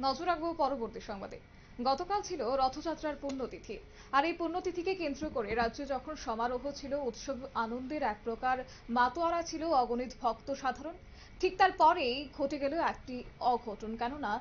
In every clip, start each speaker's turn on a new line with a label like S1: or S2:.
S1: নজর রাখব পরবর্তী সংবাদে। গতকাল ছিল রথযাত্রার পুণ্যতিথি। আর এই পুণ্যতিথিকে কেন্দ্র করে রাজ্যে যখন সমারোহ ছিল, উৎসব আনন্দের এক প্রকার মাতোয়ারা ছিল অগণিত ভক্ত সাধারণ। ঠিক তার পরেই ঘটে গেল একটি অঘটন। কেননা,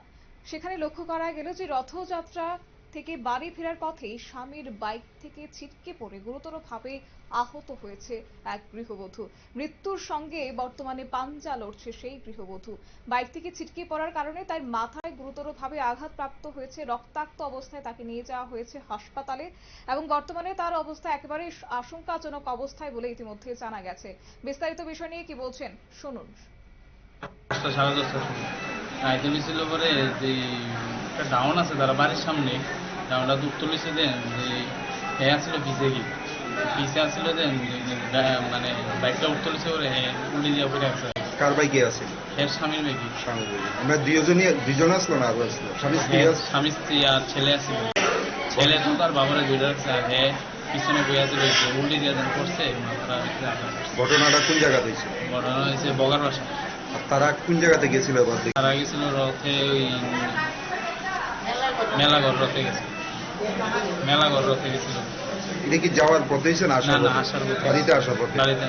S1: সেখানে লক্ষ্য করা গেল যে রথযাত্রা থেকে বাড়ি ফেরার পথেই স্বামীর বাইক থেকে ছিটকে পড়ে গুরুতরভাবে আহত হয়েছে এক গৃহবধূ। মৃত্যুর সঙ্গে বর্তমানে পাঞ্জা লড়ছে সেই গৃহবধূ। বাইক থেকে ছিটকে পড়ার কারণে তার মাথায় গুরুতরভাবে আঘাতপ্রাপ্ত হয়েছে, রক্তাক্ত অবস্থায় তাকে নিয়ে যাওয়া হয়েছে হাসপাতালে এবং বর্তমানে তার অবস্থা একেবারে আশঙ্কাজনক অবস্থায় বলে ইতিমধ্যে জানা গেছে। বিস্তারিত বিষয় নিয়ে কি বলছেন? শুনুন।
S2: দশটা সাড়ে দশটার সময় আইতে ছিল পরে একটা ডাউন আছে তারা বাড়ির সামনে। ডাউনটা দুধ তুলেছে দেন যে হে আসছিল পিছে গিয়ে। পিছে আসছিল দেন যে মানে বাইকটা উঠ তুলেছে পরে হে উল্টে পড়ে আছে।
S3: কার বাইকে আছে?
S2: হে স্বামীর মেকি
S3: স্বামী বাইকে। আমরা দুজনই দুজন আসলো না আরও আসলো? স্বামী স্ত্রী
S2: স্বামী স্ত্রী আর ছেলে আসছিল ছেলে তো তার বাবারে রাখছে আর হে পিছনে বইয়া ছিল উল্টে দিয়ে দেন করছে।
S3: ঘটনাটা কোন জায়গাতে হয়েছিল
S2: ঘটনা হয়েছে বগার বাসা
S3: তারা কোন জায়গাতে গেছিল
S2: তারা গেছিল রথে ওই মেলাঘর রথে গেছে। মেলাঘর রথে গেছিল।
S3: এটা কি যাওয়ার পথে না আসার
S2: না আসার পথে
S3: আসার পথে
S2: গাড়িতে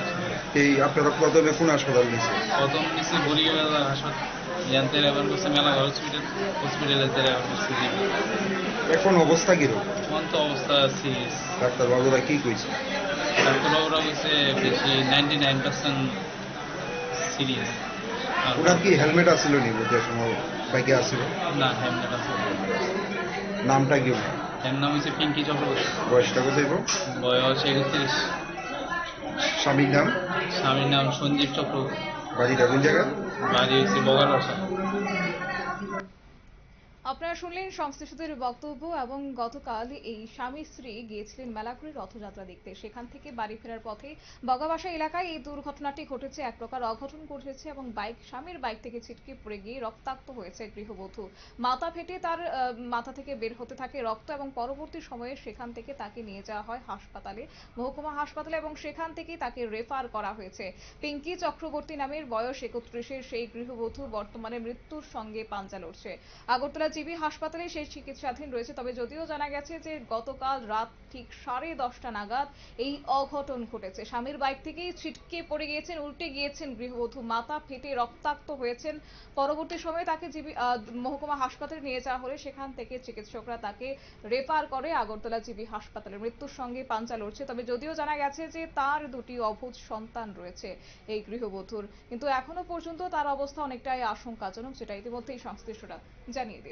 S3: এই আপনারা প্রথমে কোন হাসপাতাল নিয়েছে
S2: প্রথম বরিগালা হাসপাতাল। জানতে রেফার করছে মেলাঘর হসপিটাল হসপিটালে রেফার করছে
S3: এখন অবস্থা কীরকম?
S2: এখন তো অবস্থা সিরিয়াস।
S3: ডাক্তার বাবুরা কি কইছে?
S2: ডাক্তারবাবুরা বলছে বেশি নাইনটি নাইন পার্সেন্ট সিরিয়াস। আর
S3: ওনার কি হেলমেট আসছিল নি বুঝতে সময়? বাইকে আসছিল
S2: না হেলমেট আছে।
S3: নামটা কি?
S2: এর নাম হচ্ছে পিঙ্কি চক্রবর্তী।
S3: বয়সটা কত?
S2: বয়স একত্রিশ।
S3: স্বামীর নাম?
S2: স্বামীর নাম সঞ্জীব চক্রবর্তী।
S3: বাড়িটা কোন জায়গা?
S2: বাড়ি হচ্ছে বগার বাসা
S1: আপনারা শুনলেন সংশ্লিষ্টদের বক্তব্য এবং গতকাল এই স্বামী স্ত্রী গিয়েছিলেন মেলাঘুরে রথযাত্রা দেখতে। সেখান থেকে বাড়ি ফেরার পথে বগাবাসা এলাকায় এই দুর্ঘটনাটি ঘটেছে। এক প্রকার অঘটন ঘটেছে এবং বাইক, স্বামীর বাইক থেকে ছিটকে পড়ে গিয়ে রক্তাক্ত হয়েছে গৃহবধূ। মাথা ফেটে তার মাথা থেকে বের হতে থাকে রক্ত এবং পরবর্তী সময়ে সেখান থেকে তাকে নিয়ে যাওয়া হয় হাসপাতালে, মহকুমা হাসপাতালে এবং সেখান থেকেই তাকে রেফার করা হয়েছে। পিঙ্কি চক্রবর্তী নামের বয়স একত্রিশের সেই গৃহবধূ বর্তমানে মৃত্যুর সঙ্গে পাঞ্জা লড়ছে। আগরতলা জিবি হাসপাতালে সেই চিকিৎসাধীন রয়েছে। তবে যদিও জানা গেছে যে গতকাল রাত ঠিক সাড়ে দশটা নাগাদ এই অঘটন ঘটেছে। স্বামীর বাইক থেকেই ছিটকে পড়ে গিয়েছেন, উল্টে গিয়েছেন গৃহবধূ। মাথা ফেটে রক্তাক্ত হয়েছেন। পরবর্তী সময়ে তাকে জিবি মহকুমা হাসপাতালে নিয়ে যাওয়া হলে সেখান থেকে চিকিৎসকরা তাকে রেফার করে আগরতলা জিবি হাসপাতালে। মৃত্যুর সঙ্গে পাঞ্জা লড়ছে। তবে যদিও জানা গেছে যে তার দুটি অবুঝ সন্তান রয়েছে এই গৃহবধূর। কিন্তু এখনও পর্যন্ত তার অবস্থা অনেকটাই আশঙ্কাজনক, সেটা ইতিমধ্যেই সংশ্লিষ্টরা জানিয়ে